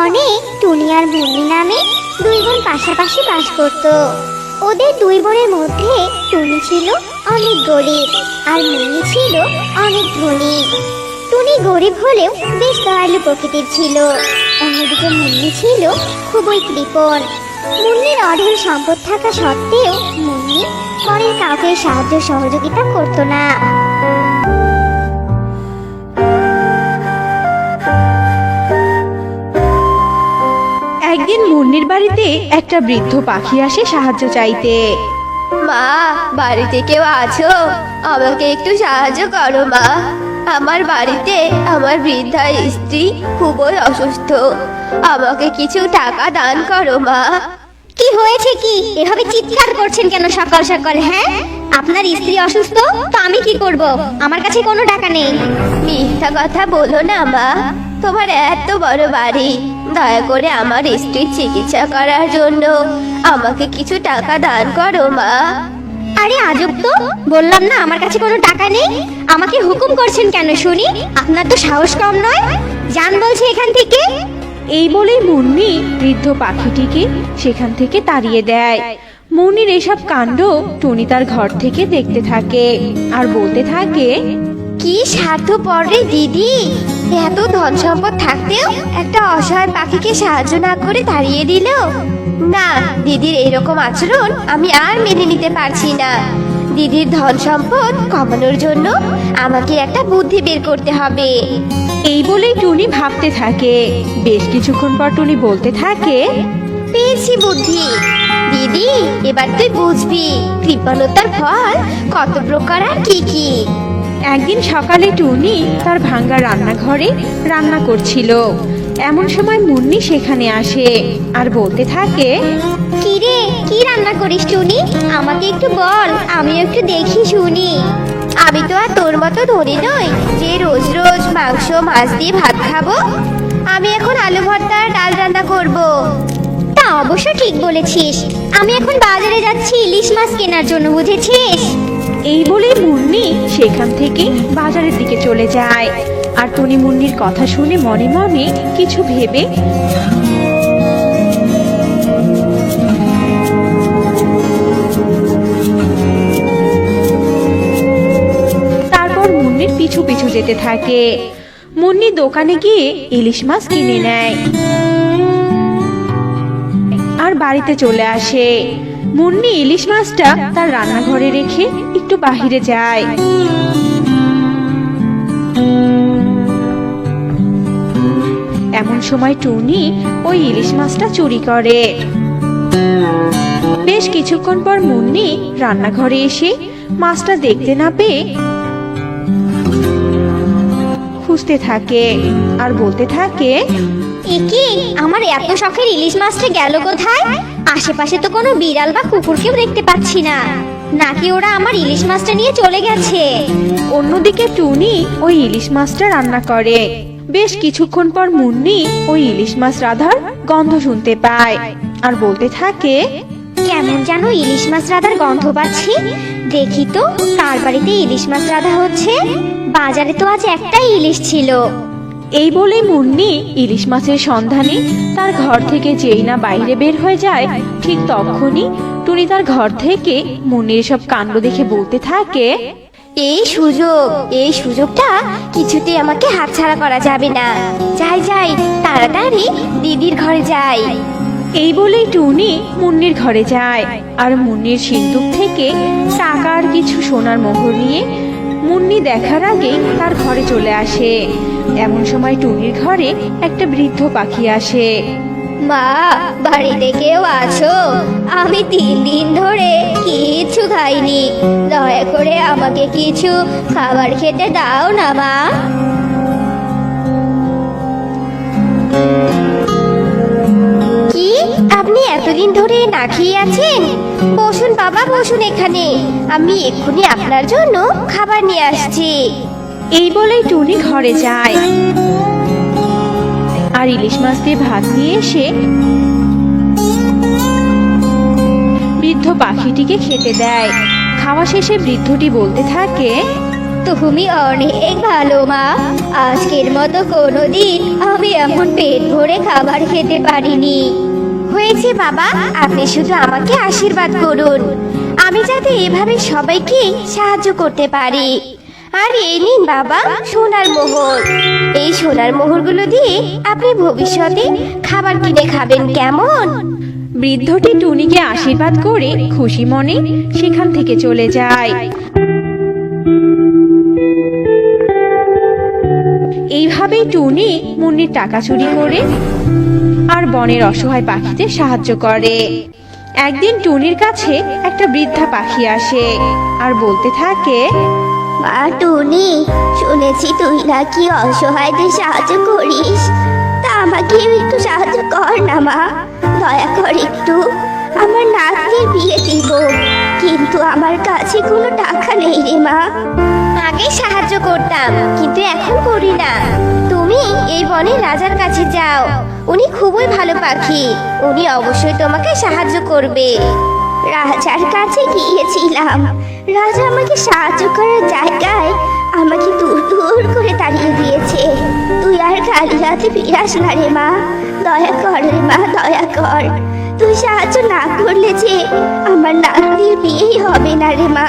বনে টুনি আর নামে দুই বোন পাশাপাশি বাস করত। ওদের দুই বোনের মধ্যে টুনি ছিল অনেক গরিব আর মুন্নি ছিল অনেক ধনী। টুনি গরিব হলেও বেশ দয়ালু প্রকৃতির ছিল। অন্যদিকে মুন্নি ছিল খুবই কৃপণ। মুন্নির অঢেল সম্পদ থাকা সত্ত্বেও মুন্নি পরের কাউকে সাহায্য সহযোগিতা করতো না। একদিন বাড়িতে একটা বৃদ্ধ পাখি আসে সাহায্য চাইতে। মা বাড়িতে কেউ আছো? আমাকে একটু সাহায্য করো মা। আমার বাড়িতে আমার বৃদ্ধা স্ত্রী খুবই অসুস্থ। আমাকে কিছু টাকা দান করো মা। কি হয়েছে কি? এভাবে চিৎকার করছেন কেন সকাল সকাল হ্যাঁ? আপনার স্ত্রী অসুস্থ? তো আমি কি করব? আমার কাছে কোনো টাকা নেই। মিথ্যা কথা বলো না মা। তোমার এত বড় বাড়ি। দয়া করে আমার স্ত্রীর চিকিৎসা করার জন্য আমাকে কিছু টাকা দান করো মা। আরে আজব তো। বললাম না আমার কাছে কোনো টাকা নেই। আমাকে হুকুম করছেন কেন শুনি? আপনার তো সাহস কম নয়। জান বলছে এখান থেকে। এই বলেই মুন্নি বৃদ্ধ পাখিটিকে সেখান থেকে তাড়িয়ে দেয়। মুন্নির এসব কাণ্ড টুনি তার ঘর থেকে দেখতে থাকে আর বলতে থাকে কি স্বার্থপর রে দিদি? এত ধন সম্পদ থাকতেও একটা অসহায় পাখিকে সাহায্য না করে তাড়িয়ে দিল। না দিদির এরকম আচরণ আমি আর মেনে নিতে পারছি না। দিদির ধন সম্পদ কমানোর জন্য আমাকে একটা বুদ্ধি বের করতে হবে। এই বলেই টুনি ভাবতে থাকে। বেশ কিছুক্ষণ পর টুনি বলতে থাকে পেয়েছি বুদ্ধি। দিদি এবার তুই বুঝবি কৃপণতার ফল কত প্রকার আর কি কি। একদিন সকালে টুনি তার ভাঙ্গা রান্নাঘরে রান্না করছিল। এমন সময় মুন্নি সেখানে আসে আর বলতে থাকে কি রে কি রান্না করিস টুনি? আমাকে একটু বল, আমি একটু দেখি শুনি। আমি তো আর তোর মতো ধনী নই, যে রোজ রোজ মাংস, মাছ দিয়ে ভাত খাব। আমি এখন আলু ভর্তা ডাল রান্না করব। তা অবশ্য ঠিক বলেছিস। আমি এখন বাজারে যাচ্ছি ইলিশ মাছ কেনার জন্য, বুঝেছিস? এই বলে মুন্নি সেখান থেকে বাজারের দিকে চলে যায়। আর টুনি মুন্নির কথা শুনে মনে মনে কিছু ভেবে তারপর মুন্নির পিছু পিছু যেতে থাকে। মুন্নি দোকানে গিয়ে ইলিশ মাছ কিনে নেয়। আর বাড়িতে চলে আসে। মুন্নি ইলিশ মাছটা তার রান্নাঘরে রেখে একটু বাহিরে যায়। এমন সময় টুনি ওই ইলিশ মাছটা চুরি করে। বেশ কিছুক্ষণ পর মুন্নি রান্নাঘরে এসে মাছটা দেখতে না পেয়ে খুঁজতে থাকে আর বলতে থাকে আমার এত শখের ইলিশ মাছটা গেল কোথায়? আশেপাশে তো কোনো বিড়াল বা কুকুরকেও দেখতে পাচ্ছি না। নাকি ওরা আমার ইলিশ মাছটা নিয়ে চলে গেছে? অন্যদিকে টুনি ওই ইলিশ মাছটা রান্না করে। বেশ কিছুক্ষণ পর মুন্নি ওই ইলিশ মাছ রাধার গন্ধ শুনতে পায় আর বলতে থাকে কেমন যেন ইলিশ মাছ রাধার গন্ধ পাচ্ছি। দেখি তো কার বাড়িতে ইলিশ মাছ রাধা হচ্ছে? বাজারে তো আজ একটাই ইলিশ ছিল। এই বলে মুন্নি ইলিশ মাছের সন্ধানে তার ঘর থেকে যেই না বাইরে বের হয়ে যায় ঠিক তখনই টুনি তার ঘর থেকে মুন্নির সব কাণ্ড দেখে বলতে থাকে এই সুযোগ এই সুযোগটা কিছুতে আমাকে হাতছাড়া করা যাবে না। যাই যাই তাড়াতাড়ি দিদির ঘরে যাই। এই বলেই টুনি মুন্নির ঘরে যায় আর মুন্নির সিন্দুক থেকে টাকা আর কিছু সোনার মোহর নিয়ে মুন্নি দেখার আগেই তার ঘরে চলে আসে। এমন সময় টুনির ঘরে একটা বৃদ্ধ পাখি আসে। মা বাড়িতে কেউ আছো? আমি তিন দিন ধরে কিছু খাইনি। দয়া করে আমাকে কিছু খাবার খেতে দাও না মা। কি? আপনি এতদিন ধরে না খেয়ে আছেন? বসুন বাবা বসুন এখানে। আমি এক্ষুনি আপনার জন্য খাবার নিয়ে আসছি। এই বলেই টুনি ঘরে যায়। আর ইলিশ মাছ দিয়ে ভাত নিয়ে এসে বৃদ্ধ পাখিটিকে খেতে দেয়। খাওয়া শেষে বৃদ্ধটি বলতে থাকে তুমি অনেক ভালো মা। আজকের মতো কোনোদিন আমি এমন পেট ভরে খাবার খেতে পারিনি। হয়েছে বাবা আপনি শুধু আমাকে আশীর্বাদ করুন। আমি যাতে এভাবে সবাইকে সাহায্য করতে পারি। আর এই নিন বাবা, সোনার মোহর। এই সোনার মোহরগুলো দিয়ে আপনি ভবিষ্যতে খাবার কিনে খাবেন কেমন? বৃদ্ধটি টুনিকে আশীর্বাদ করে খুশি মনে সেখান থেকে চলে যায়। এইভাবেই টুনি মুন্নির টাকা চুরি করে আর বনের অসহায় পাখিদের সাহায্য করে। একদিন টুনির কাছে একটা বৃদ্ধা পাখি আসে আর বলতে থাকে মা টুনি শুনেছি তুই নাকি অসহায়দের সাহায্য করিস। তা আমাকেও একটু সাহায্য কর না, মা। দয়া কর একটু। আমার নাতনির বিয়ে দিব। কিন্তু আমার কাছে কোনো টাকা নেই রে, মা। আগে সাহায্য করতাম, কিন্তু এখন করি না। তুমি এই বনে রাজার কাছে যাও। উনি খুবই ভালো পাখি। উনি অবশ্যই তোমাকে সাহায্য করবে। রাজার কাছে গিয়েছিলাম। রাজা আমাকে সাহায্য করার জায়গায় আমাকে দূর দূর করে তাড়িয়ে দিয়েছে। তুই আর কালি রাতে ফিরাস না রে মা। দয়া কর রে মা, দয়া কর। তুই সাহায্য না করলে যে আমার নাতির বিয়েই হবে না রে মা।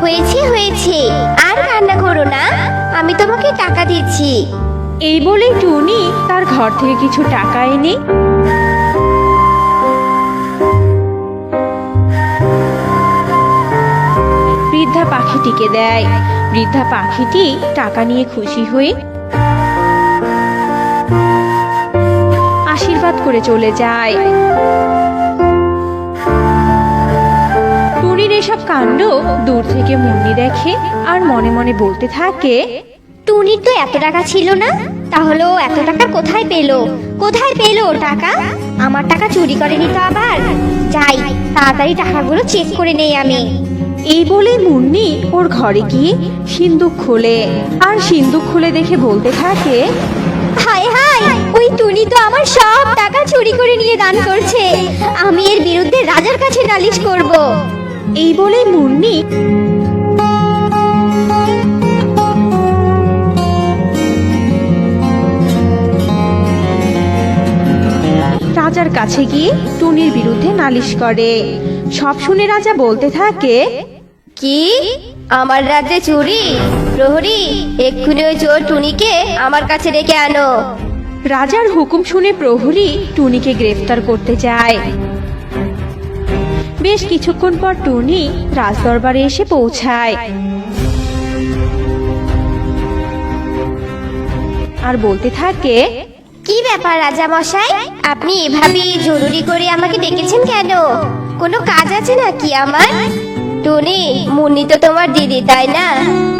হয়েছে হয়েছে। আর কান্না করো না, আমি তোমাকে টাকা দিচ্ছি। এই বলে টুনি তার ঘর থেকে কিছু টাকা এনে বৃদ্ধা পাখিটিকে দেয়। বৃদ্ধা পাখিটি টাকা নিয়ে খুশি হয়ে আশীর্বাদ করে চলে যায়। টুনির এসব কাণ্ড দূর থেকে মুন্নি দেখে আর মনে মনে বলতে থাকে, টুনির তো এত টাকা ছিল না, তাহলে ও এত টাকা কোথায় পেল? কোথায় পেল ও টাকা? আমার টাকা চুরি করেনি তো আবার? যাই, তাড়াতাড়ি টাকাগুলো চেক করে নেই আমি। এই বলে মুন্নি ওর ঘরে গিয়ে সিন্দুক খোলে। আর সিন্দুক খুলে দেখে বলতে থাকে হায় হায় ওই টুনি তো আমার সব টাকা চুরি করে নিয়ে দান করছে। আমি এর বিরুদ্ধে রাজার কাছে নালিশ করব। এই বলে মুন্নি রাজার কাছে গিয়ে টুনির বিরুদ্ধে নালিশ করে। সব শুনে রাজা বলতে থাকে কি? আমার রাজ্যে চুরি প্রহরী এক্ষুনি ওই চোর টুনিকে আমার কাছে ডেকে আনো। রাজার হুকুম শুনে প্রহরী টুনিকে গ্রেফতার করতে যায়। বেশ কিছুক্ষণ পর টুনি রাজদরবারে এসে পৌঁছায়। আর বলতে থাকে কি ব্যাপার রাজা মশাই? আপনি এভাবে জরুরি করে আমাকে ডেকেছেন কেন? কোনো কাজ আছে নাকি আমার? টুনি মুন্নি তো তোমার দিদি তাই না?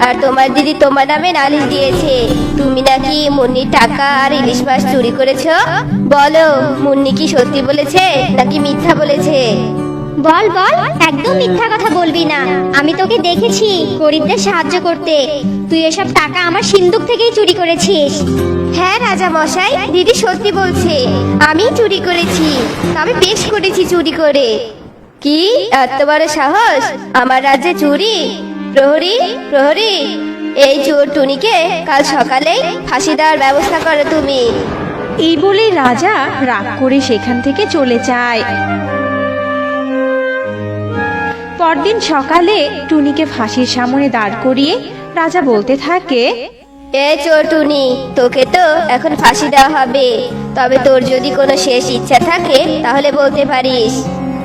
আর তোমার দিদি তোমার নামে নালিশ দিয়েছে। তুমি নাকি মুন্নির টাকা আর ইলিশ মাছ চুরি করেছ? বলো মুন্নি কি সত্যি বলেছে নাকি মিথ্যা বলেছে? বল বল একদম মিথ্যা কথা বলবি না। আমি তোকে দেখেছি গরিবদের সাহায্য করতে। তুই এসব টাকা আমার সিন্দুক থেকেই চুরি করেছিস। হ্যাঁ রাজা মশাই দিদি সত্যি বলছে। আমি চুরি করেছি তবে বেশ করেছি চুরি করে। কি? এত বড় সাহস? আমার রাজ্যে চুরি? প্রহরী? প্রহরী? এই চোর টুনিকে কাল সকালে ফাঁসি দেওয়ার ব্যবস্থা করো তুমি। এই বলে রাজা রাগ করে সেখান থেকে চলে যায়। পরদিন সকালে টুনিকে ফাঁসির সামনে দাঁড় করিয়ে রাজা বলতে থাকে এই চোর টুনি তোকে তো এখন ফাঁসি দেওয়া হবে। তবে তোর যদি কোনো শেষ ইচ্ছা থাকে তাহলে বলতে পারিস।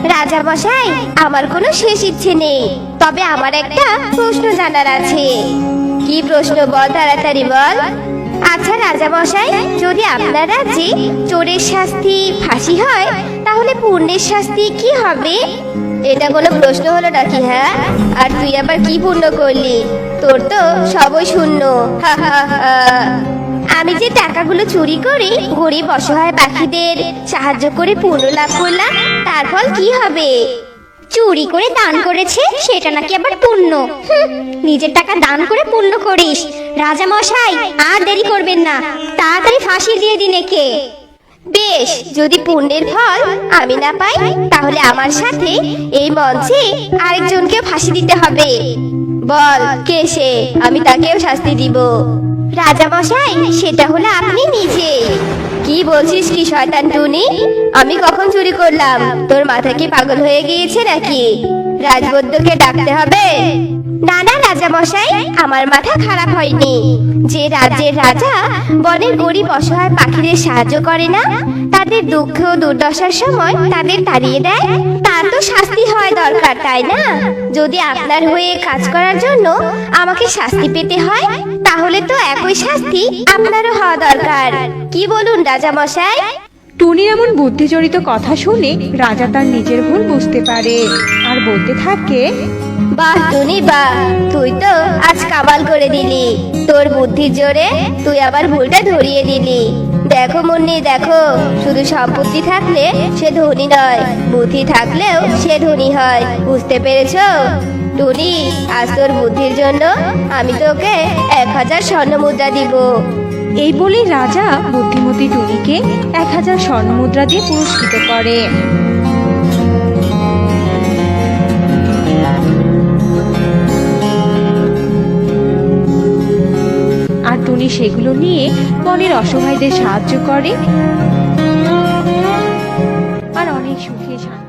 রাজা মশাই, আমার কোনো শেষ ইচ্ছে নেই। তবে আমার একটা প্রশ্ন জানার আছে। কি প্রশ্ন বল তাড়াতাড়ি বল। আচ্ছা রাজা মশাই, যদি আপনার রাজ্যে চোরের শাস্তি ফাঁসি হয়, তাহলে পুণ্যের শাস্তি কি হবে? এটা কোনো প্রশ্ন হলো নাকি হ্যাঁ? আর তুই আবার কি পূর্ণ করলি? তোর তো সবই শূন্য। হা হা হা। আমি যে টাকাগুলো চুরি করে গরিব অসহায় পাখিদের সাহায্য করে পূর্ণ লাভ করলাম, তার ফল কি হবে? চুরি করে দান করেছে, সেটা নাকি আবার পুণ্য? নিজের টাকা দান করে পুণ্য করিস। রাজা মশাই আর দেরি করবেন না, তাড়াতাড়ি ফাঁসি দিয়ে দিন একে। বেশ, যদি পুণ্যের ফল আমি না পাই, তাহলে আমার সাথে এই মঞ্চে আরেকজনকে ফাঁসি দিতে হবে। বল, কে সে? আমি তাকেও শাস্তি দিব। রাজা মশাই সেটা হলো আপনি নিজে। কি বলছিস কি শয়তান টুনি? আমি কখন চুরি করলাম? তোর মাথা কি পাগল হয়ে গিয়েছে নাকি? রাজবদ্যকে ডাকতে হবে। না না রাজা মশাই আমার মাথা খারাপ হয়নি। যে রাজ্যের রাজা বনের গরিব অসহায় পাখিদের সাহায্য করে না, তাদের দুঃখ দুর্দশার সময় তাদের তাড়িয়ে দেয়, তার তো শাস্তি হয় দরকার, তাই না? যদি আপনার হয়ে কাজ করার জন্য আমাকে শাস্তি পেতে হয়, তাহলে তো একই শাস্তি আপনারও হওয়া দরকার। কি বলুন রাজা মশাই টুনির এমন বুদ্ধিজড়িত কথা শুনে রাজা তার নিজের ভুল বুঝতে পারে। আর বলতে থাকে বাহ, টুনি বাহ। তুই তো আজ কামাল করে দিলি। তোর বুদ্ধির জোরে তুই আবার ভুলটা ধরিয়ে দিলি। দেখো মুন্নি, দেখো। শুধু সম্পত্তি থাকলে সে ধনী নয়, বুদ্ধি থাকলেও সে ধনী হয়। বুঝতে পেরেছ? টুনি, আজ তোর বুদ্ধির জন্য আমি তোকে এক হাজার স্বর্ণ মুদ্রা দিব। এই বলে রাজা বুদ্ধিমতী টুনিকে এক হাজার স্বর্ণমুদ্রা দিয়ে পুরস্কৃত করে। আর সেগুলো নিয়ে বনের অসহায়দের সাহায্য করে। আর অনেক সুখে শান্তি